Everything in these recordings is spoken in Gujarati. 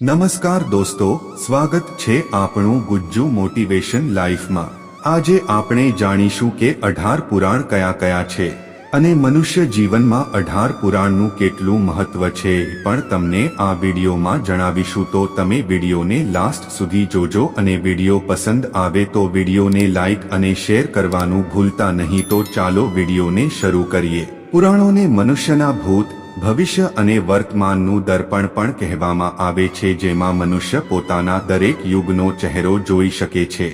નમસ્કાર દોસ્તો, સ્વાગત છે આપણું ગુજ્જુ મોટિવેશન લાઈફમાં. આજે આપણે જાણીશું કે અઢાર પુરાણ કયા કયા છે અને મનુષ્ય જીવનમાં અઢાર પુરાણનું કેટલું મહત્વ છે પણ તમને આ વિડીયોમાં જણાવીશું. તો તમે વિડીયોને લાસ્ટ સુધી જોજો અને વીડિયો પસંદ આવે તો વિડીયોને લાઈક અને શેર કરવાનું ભૂલતા નહીં. તો ચાલો વિડીયોને શરૂ કરીએ. પુરાણોને મનુષ્યના ભૂત ભવિષ્ય અને વર્તમાનનું દર્પણ પણ કહેવામાં આવે છે, જેમાં મનુષ્ય પોતાના દરેક યુગનો ચહેરો જોઈ શકે છે.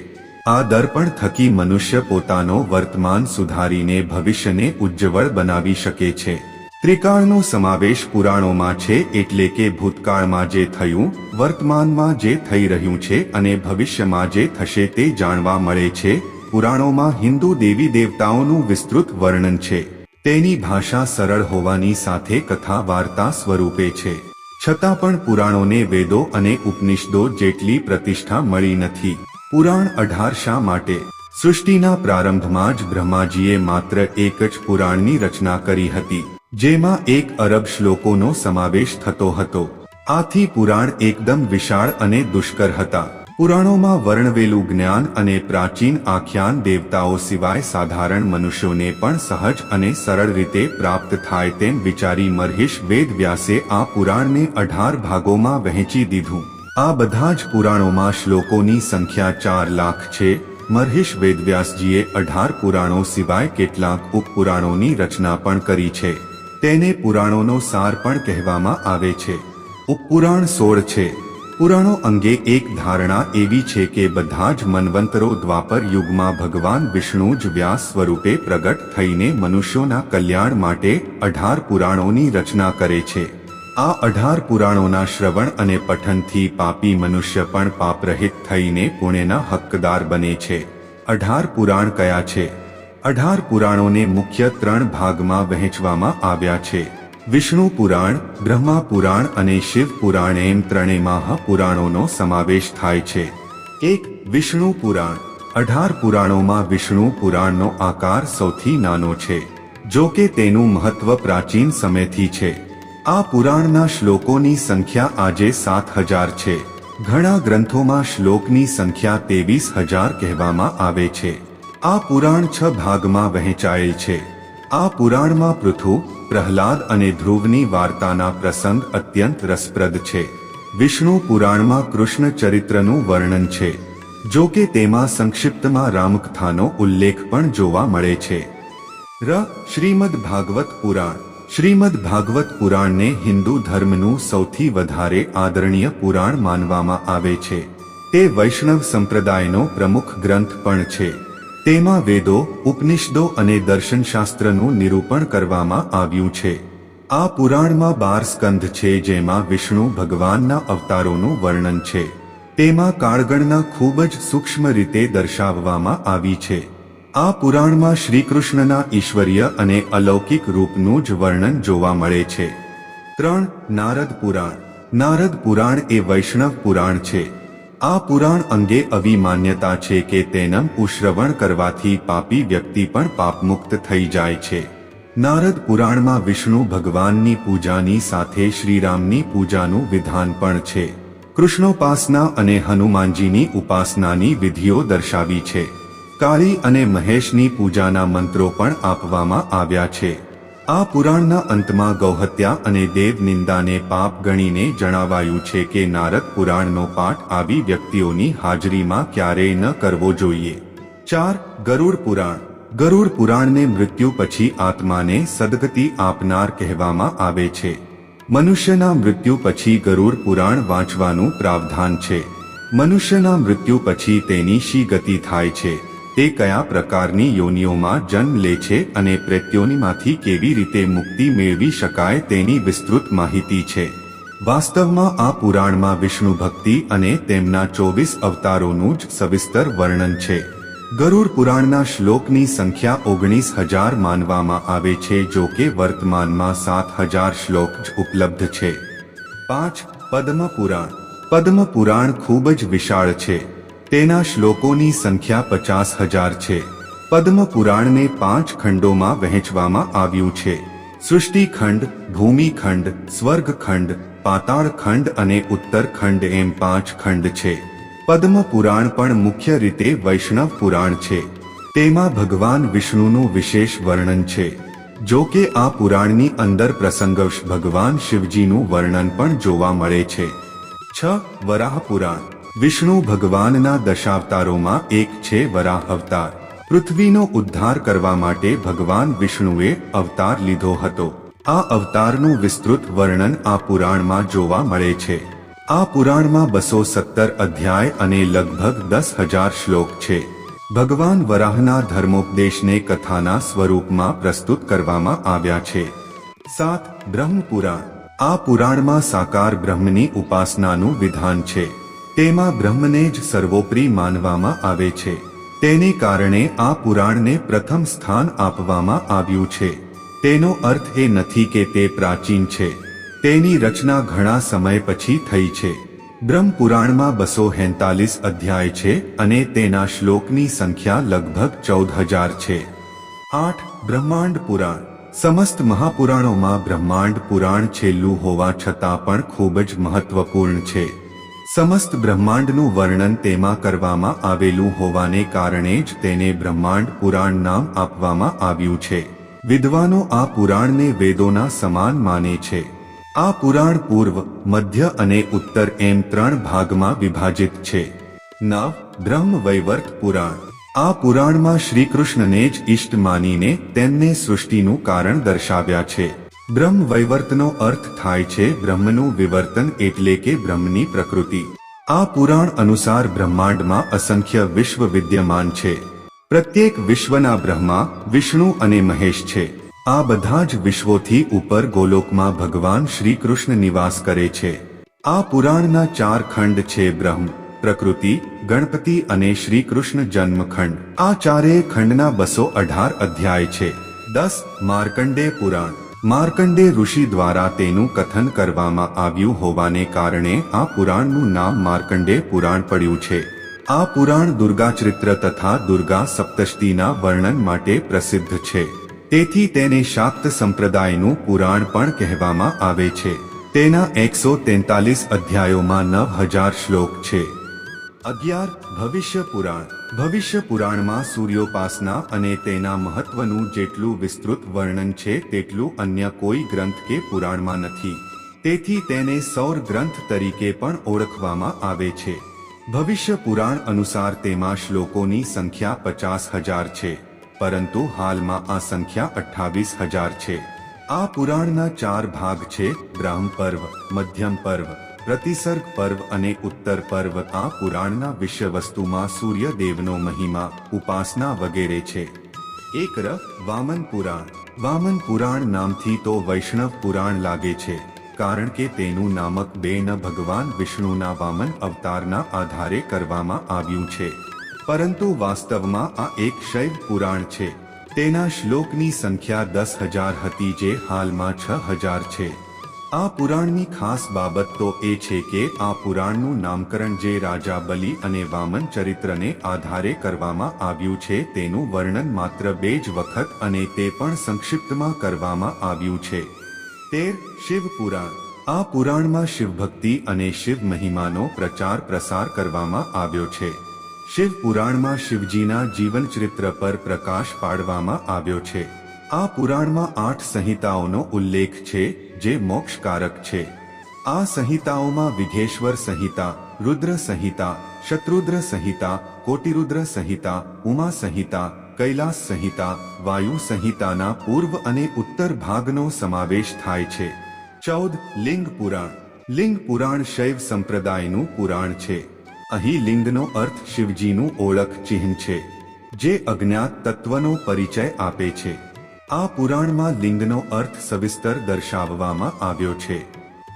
આ દર્પણ થકી મનુષ્ય પોતાનો વર્તમાન સુધારીને ભવિષ્યને ઉજ્જવળ બનાવી શકે છે. ત્રિકાળનો સમાવેશ પુરાણોમાં છે, એટલે કે ભૂતકાળમાં જે થયું, વર્તમાનમાં જે થઈ રહ્યું છે અને ભવિષ્યમાં જે થશે તે જાણવા મળે છે. પુરાણોમાં હિન્દુ દેવી દેવતાઓનું વિસ્તૃત વર્ણન છે. તેની ભાષા સરળ હોવાની સાથે કથા વાર્તા સ્વરૂપે છે. છતાં પણ પુરાણોને વેદો અને ઉપનિષદો જેટલી પ્રતિષ્ઠા મળી નથી. પુરાણ અઢાર શા માટે? સૃષ્ટિના પ્રારંભમાં જ બ્રહ્માજીએ માત્ર એક જ પુરાણની રચના કરી હતી, જેમાં એક અરબ શ્લોકોનો સમાવેશ થતો હતો. આથી પુરાણ એકદમ વિશાળ અને દુષ્કર હતા. પુરાણોમાં વર્ણવેલું જ્ઞાન અને પ્રાચીન આખ્યાન દેવતાઓ સિવાય સાધારણ મનુષ્યોને પણ સહજ અને સરળ રીતે પ્રાપ્ત થાય તેમ વિચારી મરહિશ વેદ વ્યાસે આ પુરાણને અઢાર ભાગોમાં વહેંચી દીધું. આ બધા જ પુરાણોમાં શ્લોકોની સંખ્યા ચાર લાખ છે. મરહિશ વેદવ્યાસજીએ અઢાર પુરાણો સિવાય કેટલાક ઉપપુરાણોની રચના પણ કરી છે. તેને પુરાણોનો સાર પણ કહેવામાં આવે છે. ઉપપુરાણ સોળ છે. પુરાણો અંગે એક ધારણા એવી છે કે બધા જ મનવંતરો દ્વાપર યુગમાં ભગવાન વિષ્ણુ જ વ્યાસ સ્વરૂપે પ્રગટ થઈને મનુષ્યોના કલ્યાણ માટે અઢાર પુરાણોની રચના કરે છે. આ અઢાર પુરાણોના શ્રવણ અને પઠનથી પાપી મનુષ્ય પણ પાપરહિત થઈને પુણ્યના હક્કદાર બને છે. અઢાર પુરાણ કયા છે? અઢાર પુરાણોને મુખ્ય ત્રણ ભાગમાં વહેંચવામાં આવ્યા છે. વિષ્ણુ પુરાણ, બ્રહ્મા પુરાણ અને શિવ પુરાણ એમ ત્રણેય મહાપુરાણોનો સમાવેશ થાય છે. એક, વિષ્ણુ પુરાણ. અઢાર પુરાણોમાં વિષ્ણુ પુરાણનો આકાર સૌથી નાનો છે, જો કે તેનું મહત્વ પ્રાચીન સમયથી છે. આ પુરાણના શ્લોકોની સંખ્યા આજે સાત હજાર છે. ઘણા ગ્રંથોમાં શ્લોકની સંખ્યા ત્રેવીસ હજાર કહેવામાં આવે છે. આ પુરાણ છ ભાગમાં વહેંચાયેલ છે. આ પુરાણમાં પૃથુ પ્રહલાદ અને ધ્રુવની વાર્તાના પ્રસંગ અત્યંત રસપ્રદ છે. વિષ્ણુ પુરાણમાં કૃષ્ણ ચરિત્રનું વર્ણન છે. જો કે તેમાં સંક્ષિપ્તમાં રામકથાનો ઉલ્લેખ પણ જોવા મળે છે. ર. શ્રીમદ ભાગવત પુરાણ. શ્રીમદ ભાગવત પુરાણને હિન્દુ ધર્મનું સૌથી વધારે આદરણીય પુરાણ માનવામાં આવે છે. તે વૈષ્ણવ સંપ્રદાયનો પ્રમુખ ગ્રંથ પણ છે. તેમાં વેદો, ઉપનિષદો અને દર્શનશાસ્ત્રનું નિરૂપણ કરવામાં આવ્યું છે. આ પુરાણમાં બાર સ્કંધ છે જેમાં વિષ્ણુ ભગવાનના અવતારોનું વર્ણન છે. તેમાં કાળગણના ખૂબ જ સૂક્ષ્મ રીતે દર્શાવવામાં આવી છે. આ પુરાણમાં શ્રીકૃષ્ણના ઈશ્વરીય અને અલૌકિક રૂપનું જ વર્ણન જોવા મળે છે. ત્રણ, નારદ પુરાણ. નારદ પુરાણ એ વૈષ્ણવ પુરાણ છે. આ પુરાણ અંગે આવી માન્યતા છે કે તેનમ ઉશ્રવણ કરવાથી પાપી વ્યક્તિ પણ પાપમુક્ત થઈ જાય છે. નારદ પુરાણમાં વિષ્ણુ ભગવાનની પૂજાની સાથે શ્રીરામની પૂજાનું વિધાન પણ છે. કૃષ્ણોપાસના અને હનુમાનજીની ઉપાસનાની વિધિઓ દર્શાવી છે. કાળી અને મહેશની પૂજાના મંત્રો પણ આપવામાં આવ્યા છે. આ પુરાણના અંતમાં ગૌહત્યા અને દેવ નિંદાને પાપ ગણીને જણાવાયું છે કે નારદ પુરાણનો પાઠ આવી વ્યક્તિઓની હાજરીમાં ક્યારેય ન કરવો જોઈએ. ચાર, ગરુડ પુરાણ. ગરુડ પુરાણને મૃત્યુ પછી આત્માને સદગતિ આપનાર કહેવામાં આવે છે. મનુષ્યના મૃત્યુ પછી ગરુડ પુરાણ વાંચવાનું પ્રાવધાન છે. મનુષ્યના મૃત્યુ પછી તેની શી ગતિ થાય છે? તે કયા પ્રકારની યોનિઓમાં જન્મ લે છે અને પ્રેત્યોનીમાંથી કેવી રીતે મુક્તિ મેળવી શકાય તેની વિસ્તૃત માહિતી છે. વાસ્તવમાં આ પુરાણમાં વિષ્ણુ ભક્તિ અને તેમના ચોવીસ અવતારોનું જ સવિસ્તર વર્ણન છે. ગરુડ પુરાણના શ્લોકની સંખ્યા ઓગણીસ હજાર માનવામાં આવે છે જો કે વર્તમાનમાં સાત હજાર શ્લોક જ ઉપલબ્ધ છે. પાંચ, પદ્મ પુરાણ. પદ્મ પુરાણ ખૂબ જ વિશાળ છે. તેના શ્લોકોની સંખ્યા પચાસ હજાર છે. પદ્મ પુરાણને પાંચ ખંડોમાં વહેંચવામાં આવ્યું છે. સૃષ્ટિખંડ, ભૂમિખંડ, સ્વર્ગખંડ ખંડ સ્વર્ગ ખંડ પાતાળ ખંડ અને ઉત્તરખંડ એમ પાંચ ખંડ છે. પદ્મ પુરાણ પણ મુખ્ય રીતે વૈષ્ણવ પુરાણ છે. તેમાં ભગવાન વિષ્ણુનું વિશેષ વર્ણન છે. જો કે આ પુરાણની અંદર પ્રસંગવશ ભગવાન શિવજીનું વર્ણન પણ જોવા મળે છે. છ વરાહ પુરાણ વિષ્ણુ ભગવાનના દશાવતારોમાં એક છે વરાહ અવતાર પૃથ્વીનો ઉદ્ધાર કરવા માટે ભગવાન વિષ્ણુએ અવતાર લીધો હતો. આ અવતારનું વિસ્તૃત વર્ણન આ પુરાણમાં જોવા મળે છે. આ પુરાણમાં બસો સત્તર અધ્યાય અને લગભગ દસ હજાર શ્લોક છે. ભગવાન વરાહના ધર્મોપદેશને કથાના સ્વરૂપમાં પ્રસ્તુત કરવામાં આવ્યા છે. સાત બ્રહ્મ પુરાણ આ પુરાણમાં સાકાર બ્રહ્મની ઉપાસનાનું વિધાન છે. તેમાં બ્રહ્મને જ સર્વોપરી માનવામાં આવે છે. તેને કારણે આ પુરાણને પ્રથમ સ્થાન આપવામાં આવ્યું છે. તેનો અર્થ એ નથી કે તે પ્રાચીન છે. તેની રચના ઘણા સમય પછી થઈ છે. બ્રહ્મપુરાણમાં બસો હેતાલીસ અધ્યાય છે અને તેના શ્લોકની સંખ્યા લગભગ ચૌદ હજાર છે. આઠ, બ્રહ્માંડ પુરાણ. સમસ્ત મહાપુરાણોમાં બ્રહ્માંડ પુરાણ છેલ્લું હોવા છતાં પણ ખૂબ જ મહત્વપૂર્ણ છે. સમસ્ત બ્રહ્માંડનું વર્ણન તેમાં કરવામાં આવેલું હોવાને કારણે જ તેને બ્રહ્માંડ પુરાણ નામ આપવામાં આવ્યું છે. વિદ્વાનો આ પુરાણને વેદોના સમાન માને છે. આ પુરાણ પૂર્વ, મધ્ય અને ઉત્તર એમ ત્રણ ભાગમાં વિભાજિત છે. નવ બ્રહ્મ વૈવર્ત પુરાણ. આ પુરાણમાં શ્રી કૃષ્ણને જ ઈષ્ટ માનીને તેમને સૃષ્ટિનું કારણ દર્શાવ્યા છે. બ્રહ્મ વૈવર્તનો અર્થ થાય છે બ્રહ્મનું વિવર્તન એટલે કે બ્રહ્મની પ્રકૃતિ. આ પુરાણ અનુસાર બ્રહ્માંડમાં અસંખ્ય વિશ્વ વિદ્યમાન છે. પ્રત્યેક વિશ્વના બ્રહ્મા, વિષ્ણુ અને મહેશ છે. આ બધા જ વિશ્વોથી ઉપર ગોલોકમાં ભગવાન શ્રી કૃષ્ણ નિવાસ કરે છે. આ પુરાણના ચાર ખંડ છે બ્રહ્મ, પ્રકૃતિ, ગણપતિ અને શ્રી કૃષ્ણ જન્મખંડ. આ ચારેય ખંડના બસો અઢાર અધ્યાય છે. દસ માર્કંડે પુરાણ. માર્કંડે ઋષિ દ્વારા તેનું કથન કરવામાં આવ્યું હોવાને કારણે આ પુરાણનું નામ માર્કંડે પુરાણ પડ્યું છે. આ પુરાણ દુર્ગાચરિત્ર તથા દુર્ગા સપ્તષ્ટીના વર્ણન માટે પ્રસિદ્ધ છે. તેથી તેને શાક્ત સંપ્રદાયનું પુરાણ પણ કહેવામાં આવે છે. તેના એકસો તેતાલીસ અધ્યાયોમાં નવ હજાર શ્લોક છે. અગિયાર, ભવિષ્ય પુરાણ. ભવિષ્ય પુરાણમાં સૂર્યોપાસના અને તેના મહત્વનું જેટલું વિસ્તૃત વર્ણન છે, તેટલું અન્ય કોઈ ગ્રંથ કે પુરાણમાં નથી. તેથી તેને સૌર ગ્રંથ તરીકે પણ ઓળખવામાં આવે છે. ભવિષ્ય પુરાણ અનુસાર તેમાં શ્લોકોની સંખ્યા પચાસ હજાર છે, પરંતુ હાલમાં આ સંખ્યા અઠ્ઠાવીસ હજાર છે. આ પુરાણના ચાર ભાગ છે, બ્રાહ્મ પર્વ, મધ્યમ પર્વ પ્રતિસર્ગ પર્વ અને ઉત્તર પર્વ આ પુરાણના વિષયવસ્તુમાં સૂર્યદેવનો મહિમા, ઉપાસના વગેરે છે. એક ર વામન પુરાણ. વામન પુરાણ નામથી તો વૈષ્ણવ પુરાણ લાગે છે, કારણ કે તેનું નામક બે ભગવાન વિષ્ણુના વામન અવતારના આધારે કરવામાં આવ્યું છે. પરંતુ વાસ્તવમાં આ એક શૈવ પુરાણ છે. તેના શ્લોકની સંખ્યા દસ હજાર હતી જે હાલમાં છ હજાર છે. આ પુરાણની ખાસ બાબત તો એ છે કે આ પુરાણનું નામકરણ જે રાજા બલિ અને વામન ચરિત્રને આધારે કરવામાં આવ્યું છે, તેનું વર્ણન માત્ર બે જ વખત અને તે પણ સંક્ષિપ્તમાં કરવામાં આવ્યું છે. તેર શિવ પુરાણ. આ પુરાણમાં શિવભક્તિ અને શિવ મહિમાનો પ્રચાર પ્રસાર કરવામાં આવ્યો છે. શિવ પુરાણમાં શિવજીના જીવન ચરિત્ર પર પ્રકાશ પાડવામાં આવ્યો છે. આ પુરાણમાં આઠ સંહિતાઓનો ઉલ્લેખ છે જે મોક્ષકારક છે. આ સંહિતાઓમાં વિઘેશ્વર સંહિતા, રુદ્ર સંહિતા, શત્રુદ્ર સંહિતા, કોટિરુદ્ર સંહિતા, ઉમા સંહિતા, કૈલાસ સંહિતા, વાયુ સંહિતાના પૂર્વ અને ઉત્તર ભાગનો સમાવેશ થાય છે. ચૌદ, લિંગ પુરાણ. લિંગ પુરાણ શૈવ સંપ્રદાયનું પુરાણ છે. અહીં લિંગનો અર્થ શિવજીનું ઓળખ ચિહ્ન છે, જે અજ્ઞાત તત્વનો પરિચય આપે છે. આ પુરાણમાં લિંગનો અર્થ સવિસ્તર દર્શાવવામાં આવ્યો છે.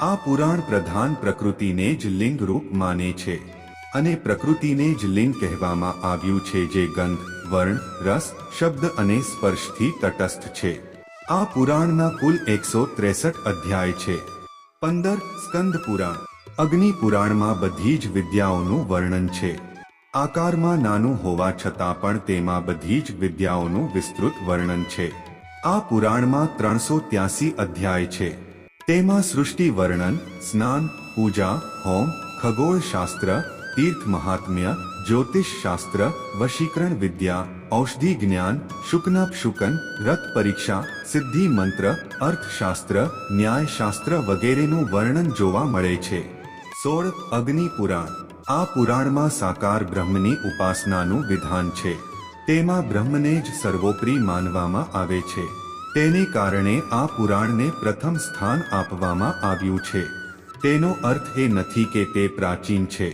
આ પુરાણ પ્રધાન પ્રકૃતિને જ લિંગ રૂપ માને છે અને પ્રકૃતિને જ લિંગ કહેવામાં આવ્યું છે જે ગંધ, વર્ણ, રસ, શબ્દ અને સ્પર્શથી તટસ્થ છે. આ પુરાણના કુલ એકસો ત્રેસઠ અધ્યાય છે. પંદર સ્કંદ પુરાણ. અગ્નિ પુરાણમાં બધી જ વિદ્યાઓનું વર્ણન છે. આકારમાં નાનું હોવા છતાં પણ તેમાં બધી જ વિદ્યાઓનું વિસ્તૃત વર્ણન છે. આ પુરાણમાં ત્રણસો ત્યાસી અધ્યાય છે. તેમાં સૃષ્ટિ વર્ણન, સ્નાન, પૂજા, હોમ ખગોળ શાસ્ત્ર તીર્થ મહાત્મ્ય જ્યોતિષ શાસ્ત્ર વશીકરણ વિદ્યા, ઔષધિ જ્ઞાન શુકનાપ શુકન રથ પરીક્ષા, સિદ્ધિ મંત્ર, અર્થશાસ્ત્ર, ન્યાયશાસ્ત્ર વગેરેનું વર્ણન જોવા મળે છે. સોળ અગ્નિ પુરાણ. આ પુરાણમાં સાકાર બ્રહ્મની ઉપાસનાનું વિધાન છે. તેમાં બ્રહ્મને જ સર્વોપરી માનવામાં આવે છે. તેને કારણે આ પુરાણને પ્રથમ સ્થાન આપવામાં આવ્યું છે. તેનો અર્થ એ નથી કે તે પ્રાચીન છે.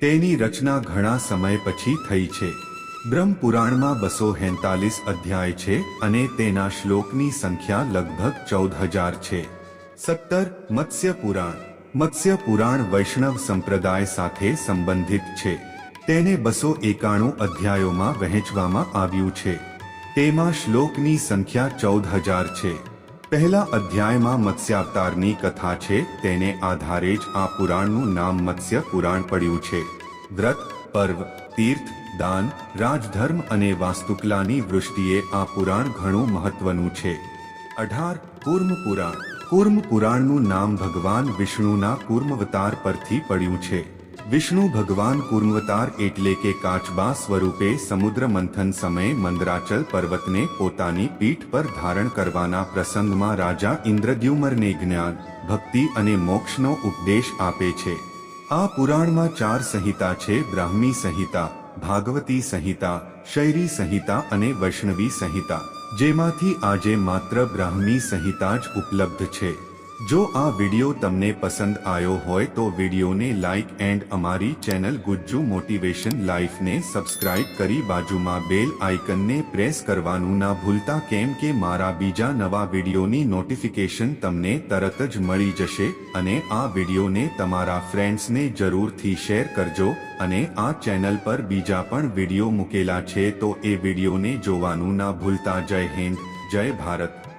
તેની રચના ઘણા સમય પછી થઈ છે. બ્રહ્મપુરાણમાં બસો હેતાલીસ અધ્યાય છે અને તેના શ્લોકની સંખ્યા લગભગ ચૌદ હજાર છે. સત્તર, મત્સ્ય પુરાણ. મત્સ્ય પુરાણ વૈષ્ણવ સંપ્રદાય સાથે સંબંધિત છે. તેને બસો એકાણું અધ્યાયોમાં વહેંચવામાં આવ્યું છે. તેમાં શ્લોકની સંખ્યા ચૌદ હજાર છે. પહેલા અધ્યાયમાં મત્સ્યાવતારની કથા છે, તેને આધારે જ આ પુરાણનું નામ મત્સ્ય પુરાણ પડ્યું છે. વ્રત, પર્વ, તીર્થ, દાન, રાજધર્મ અને વાસ્તુકલાની વૃષ્ટિએ આ પુરાણ ઘણું મહત્વનું છે. અઢાર, કુર્મ પુરાણ. કુર્મ પુરાણનું નામ ભગવાન વિષ્ણુના કુર્મવતાર પરથી પડ્યું છે. વિષ્ણુ ભગવાન કુર્મવતાર એટલે કે કાચબા સ્વરૂપે સમુદ્ર મંથન સમયે મંદરાચલ પર્વતને પોતાની પીઠ પર ધારણ કરવાના પ્રસંગમાં રાજા ઇન્દ્રદ્યુમરને જ્ઞાન, ભક્તિ અને મોક્ષનો ઉપદેશ આપે છે. આ પુરાણમાં ચાર સંહિતા છે, બ્રાહ્મી સંહિતા, ભાગવતી સંહિતા, શૈરી સંહિતા અને વૈષ્ણવી સંહિતા, જેમાંથી આજે માત્ર બ્રાહ્મી સંહિતા જ ઉપલબ્ધ છે. જો આ વિડિયો તમને પસંદ આવ્યો હોય તો વિડિયોને લાઇક એન્ડ અમારી ચેનલ ગુજ્જુ મોટિવેશન લાઈફને સબસ્ક્રાઇબ કરી બાજુમાં બેલ આઇકનને પ્રેસ કરવાનું ના ભૂલતા, કેમ કે મારા બીજા નવા વિડિયોની નોટિફિકેશન તમને તરત જ મળી જશે અને આ વિડિયોને તમારા ફ્રેન્ડ્સને જરૂરથી શેર કરજો અને આ ચેનલ પર બીજા પણ વિડિયો મૂકેલા છે તો એ વિડિયોને જોવાનું ના ભૂલતા. જય હિન્દ, જય ભારત.